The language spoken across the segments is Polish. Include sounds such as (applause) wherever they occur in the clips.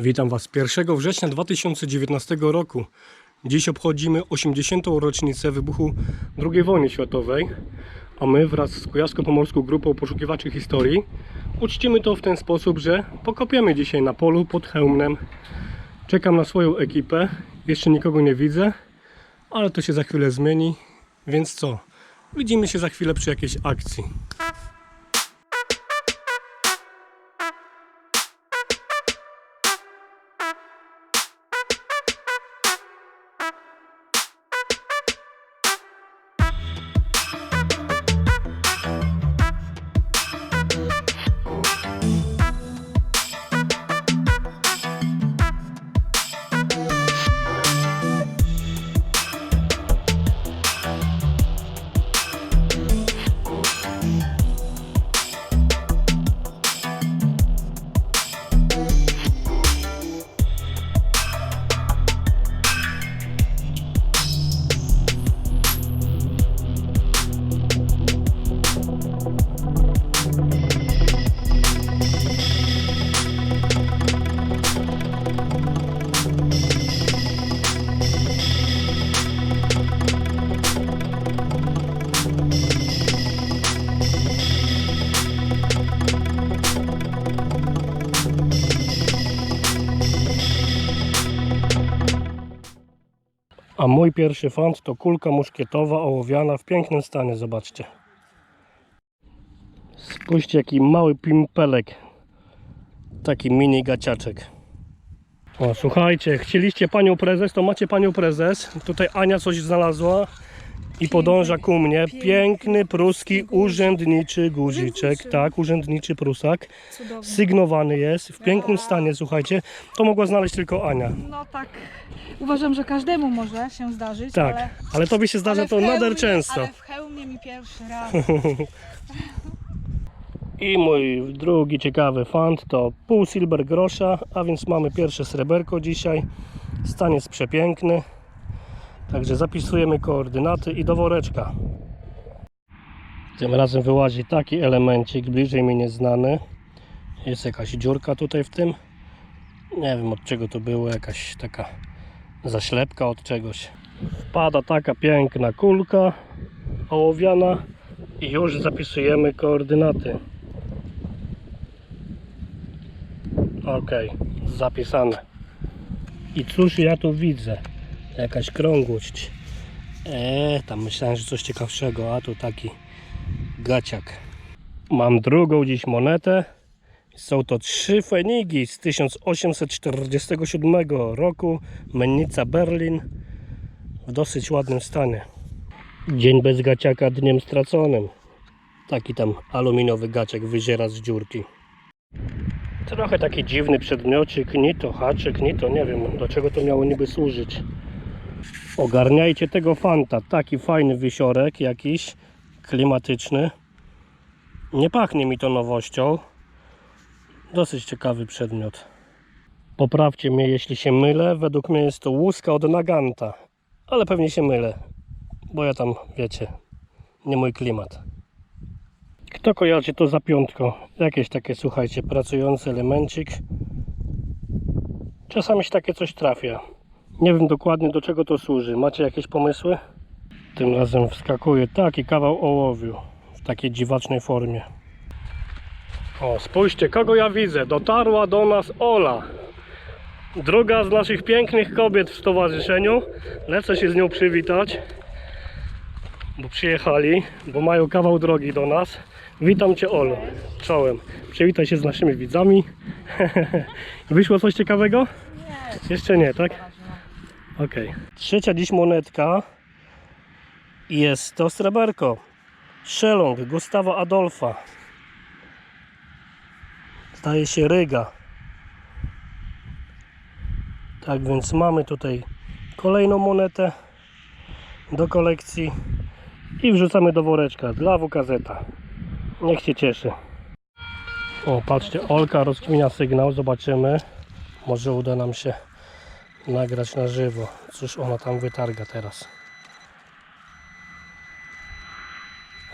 Witam Was 1 września 2019 roku. Dziś obchodzimy 80. rocznicę wybuchu II wojny światowej, a my wraz z Kujawsko-Pomorską Grupą Poszukiwaczy Historii uczcimy to w ten sposób, że pokopiemy dzisiaj na polu pod Chełmnem. Czekam na swoją ekipę, jeszcze nikogo nie widzę, ale to się za chwilę zmieni, więc co? Widzimy się za chwilę przy jakiejś akcji. Mój pierwszy fant to kulka muszkietowa ołowiana w pięknym stanie, zobaczcie. Spójrzcie jaki mały pimpelek. Taki mini gaciaczek. O, słuchajcie, chcieliście panią prezes, to macie panią prezes. Tutaj Ania coś znalazła i podąża ku mnie. Piękny pruski urzędniczy guziczek. Tak, urzędniczy prusak. Sygnowany jest, w pięknym stanie, słuchajcie. To mogła znaleźć tylko Ania. No tak. Uważam, że każdemu może się zdarzyć. Tak, ale, ale tobie się zdarza ale to hełmie- nader często. Ale w hełmie mi pierwszy raz. (laughs) I mój drugi ciekawy fant to pół silver grosza, a więc mamy pierwsze sreberko dzisiaj. Stan jest przepiękny. Także zapisujemy koordynaty i do woreczka. Tym razem wyłazi taki elemencik, bliżej mi nieznany. Jest jakaś dziurka tutaj w tym. Nie wiem od czego to było, jakaś taka zaślepka od czegoś. Wpada taka piękna kulka ołowiana i już zapisujemy koordynaty. Ok, zapisane. I cóż ja tu widzę? Jakaś krągłość. Eee, tam myślałem, że coś ciekawszego, a tu taki gaciak. Mam drugą dziś monetę. Są to trzy fenigi z 1847 roku. Mennica Berlin w dosyć ładnym stanie. Dzień bez gaciaka dniem straconym. Taki tam aluminiowy gaciak wyziera z dziurki. Trochę taki dziwny przedmiocik, ni to haczyk, ni to nie wiem do czego to miało niby służyć. Ogarniajcie tego fanta, taki fajny wisiorek jakiś, klimatyczny. Nie pachnie mi to nowością. Dosyć ciekawy przedmiot. Poprawcie mnie jeśli się mylę, według mnie jest to łuska od Naganta. Ale pewnie się mylę, bo ja tam, wiecie, nie mój klimat. Kto kojarzy to za piątko? Jakieś takie, słuchajcie, pracujący elemencik. Czasami się takie coś trafia. Nie wiem dokładnie do czego to służy. Macie jakieś pomysły? Tym razem wskakuje taki kawał ołowiu w takiej dziwacznej formie. O, spójrzcie, kogo ja widzę. Dotarła do nas Ola. Druga z naszych pięknych kobiet w stowarzyszeniu. Lecę się z nią przywitać bo przyjechali, bo mają kawał drogi do nas. Witam Cię Olu, czołem. Przywitaj się z naszymi widzami. (laughs) Wyszło coś ciekawego? Nie, Jeszcze nie, tak? Okej. Trzecia dziś monetka jest to sreberko. Szelong Gustawa Adolfa. Zdaje się Ryga. Tak więc mamy tutaj kolejną monetę do kolekcji i wrzucamy do woreczka dla WKZ. Niech się cieszy. O, patrzcie, Olka rozkminia sygnał, zobaczymy. Może uda nam się nagrać na żywo. Cóż ona tam wytarga teraz.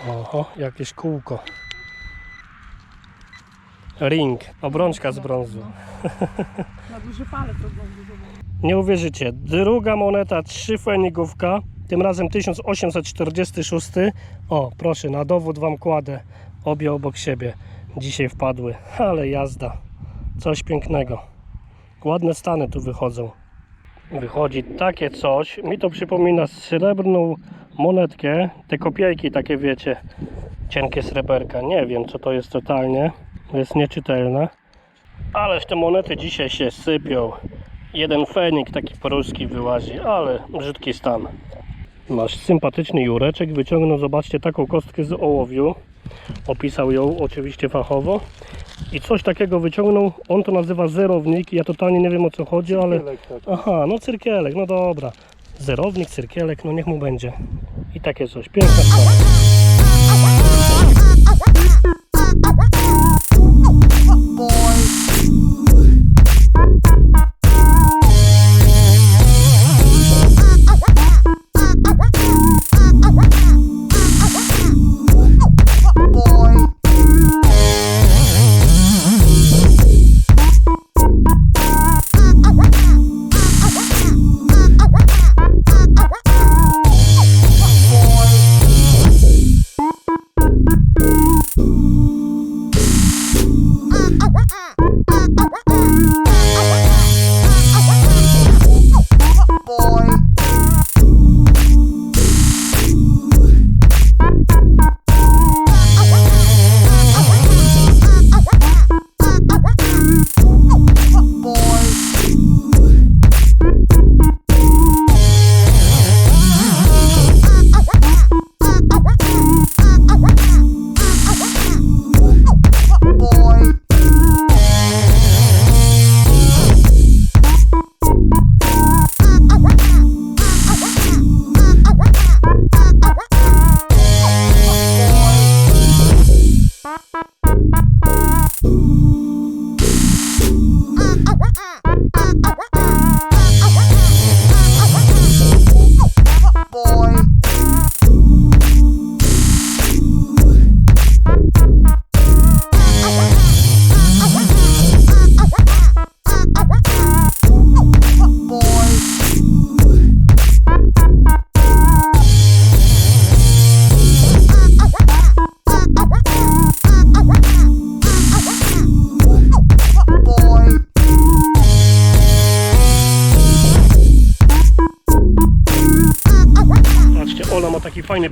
Oho, jakieś kółko. Ring, obrączka z brązu. (laughs) Na duży palec. Nie uwierzycie, druga moneta, trzy fenigówka, tym razem 1846. O, proszę, na dowód wam kładę, obie obok siebie. Dzisiaj wpadły, ale jazda, coś pięknego. Ładne stany tu wychodzą. Wychodzi takie coś, mi to przypomina srebrną monetkę, te kopiejki takie wiecie, cienkie sreberka. Nie wiem co to jest totalnie, jest nieczytelne. Ależ te monety dzisiaj się sypią. Jeden fenik taki pruski wyłazi, ale brzydki stan. Nasz sympatyczny Jureczek wyciągnął, zobaczcie, taką kostkę z ołowiu. Opisał ją oczywiście fachowo. I coś takiego wyciągnął, on to nazywa zerownik. Ja totalnie nie wiem o co chodzi, ale... Aha, no cyrkielek, no dobra. Zerownik, cyrkielek, no niech mu będzie. I takie coś, piękna sprawa.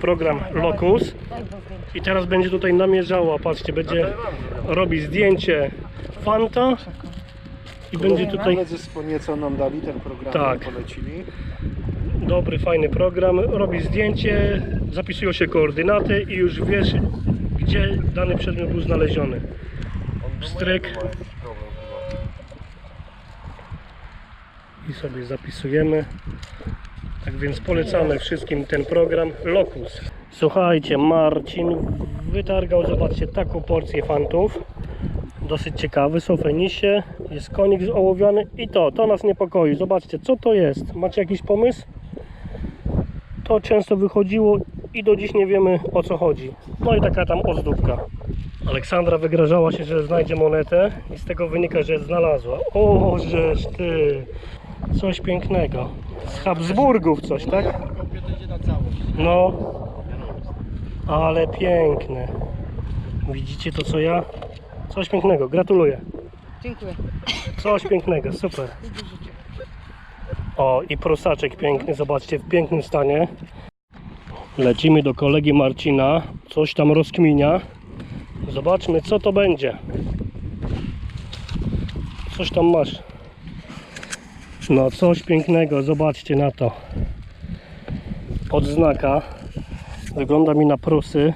Program Locus i teraz będzie tutaj namierzała, patrzcie, będzie robić zdjęcie Fanta i będzie tutaj Ponieco nam dali ten program, Tak. polecili. dobry, fajny program, robi zdjęcie, zapisują się koordynaty i już wiesz, gdzie dany przedmiot był znaleziony. Stryk i sobie zapisujemy. Tak więc polecamy wszystkim ten program Locus. Słuchajcie, Marcin wytargał, zobaczcie, taką porcję fantów. Dosyć ciekawy, są fenisie, jest konik ołowiany i to, to nas niepokoi. Zobaczcie, co to jest? Macie jakiś pomysł? To często wychodziło i do dziś nie wiemy o co chodzi. No i taka tam ozdóbka. Aleksandra wygrażała się, że znajdzie monetę i z tego wynika, że znalazła. O, żeż ty! Coś pięknego. Z Habsburgów coś, tak? No. Ale piękne. Widzicie to co ja? Coś pięknego, gratuluję. Dziękuję. Coś pięknego, super. O, i prusaczek piękny, zobaczcie, w pięknym stanie. Lecimy do kolegi Marcina, coś tam rozkminia. Zobaczmy, co to będzie. Coś tam masz. No, coś pięknego, zobaczcie na to. Odznaka. Wygląda mi na prusy.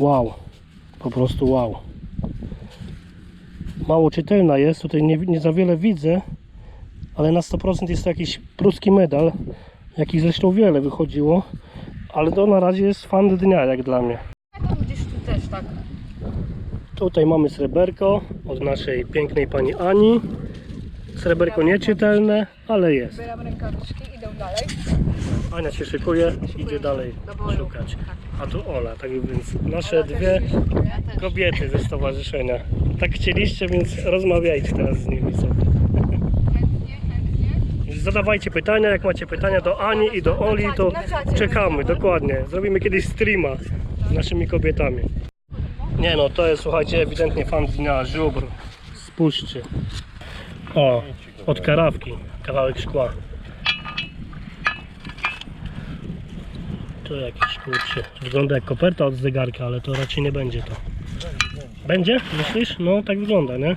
Wow, po prostu wow mało czytelna jest, tutaj nie, nie za wiele widzę, ale na 100% jest to jakiś pruski medal, jakich zresztą wiele wychodziło, ale to na razie jest fan dnia jak dla mnie. Tu też tak. Tutaj mamy sreberko od naszej pięknej pani Ani. Sreberko nieczytelne, ale jest. Zbieram rękawiczki, idę dalej. Ania się szykuje, idzie dalej szukać. A tu Ola, tak więc nasze dwie kobiety ze stowarzyszenia. Tak chcieliście, więc rozmawiajcie teraz z nimi sobie. Zadawajcie pytania, jak macie pytania do Ani i do Oli, to czekamy, dokładnie. Zrobimy kiedyś streama z naszymi kobietami. Nie no, to jest słuchajcie, ewidentnie fan dnia, żubr. Spójrzcie. O, od karawki, kawałek szkła. To jakiś kurczę. Wygląda jak koperta od zegarka, ale to raczej nie będzie to. Będzie? Myślisz? No tak wygląda, nie?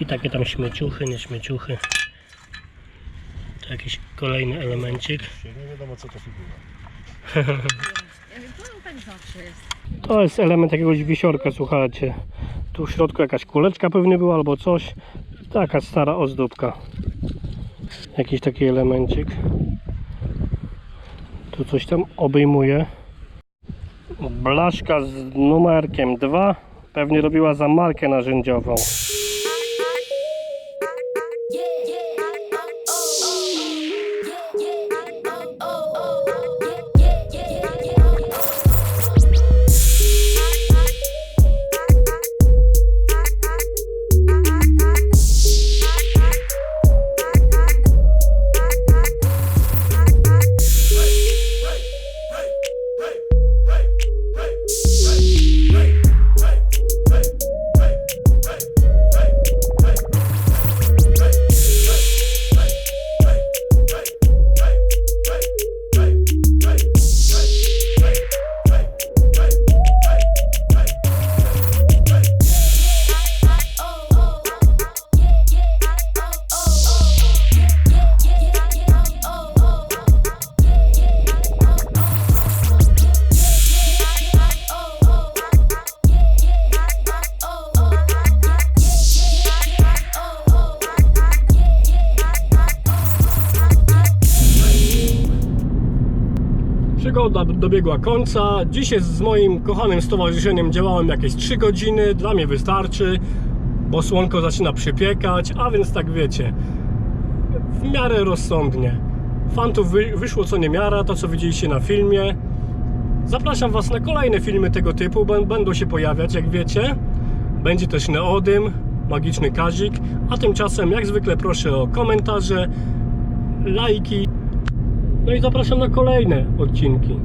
I takie tam śmieciuchy, nie śmieciuchy. To jakiś kolejny elemencik. Nie wiadomo co to figura. (laughs) To jest element jakiegoś wisiorka, słuchajcie. Tu w środku jakaś kuleczka pewnie była albo coś. Taka stara ozdóbka. Jakiś taki elemencik. Tu coś tam obejmuje. Blaszka z numerkiem 2. Pewnie robiła za markę narzędziową. Dobiegła końca. Jest z moim kochanym stowarzyszeniem działałem jakieś 3 godziny. Dla mnie wystarczy, bo słonko zaczyna przypiekać, a więc tak wiecie, w miarę rozsądnie. Fantów wy, wyszło co niemiara, to co widzieliście na filmie. Zapraszam Was na kolejne filmy tego typu, bę- będą się pojawiać, jak wiecie. Będzie też Neodym, Magiczny Kazik, a tymczasem jak zwykle proszę o komentarze, lajki, no i zapraszam na kolejne odcinki.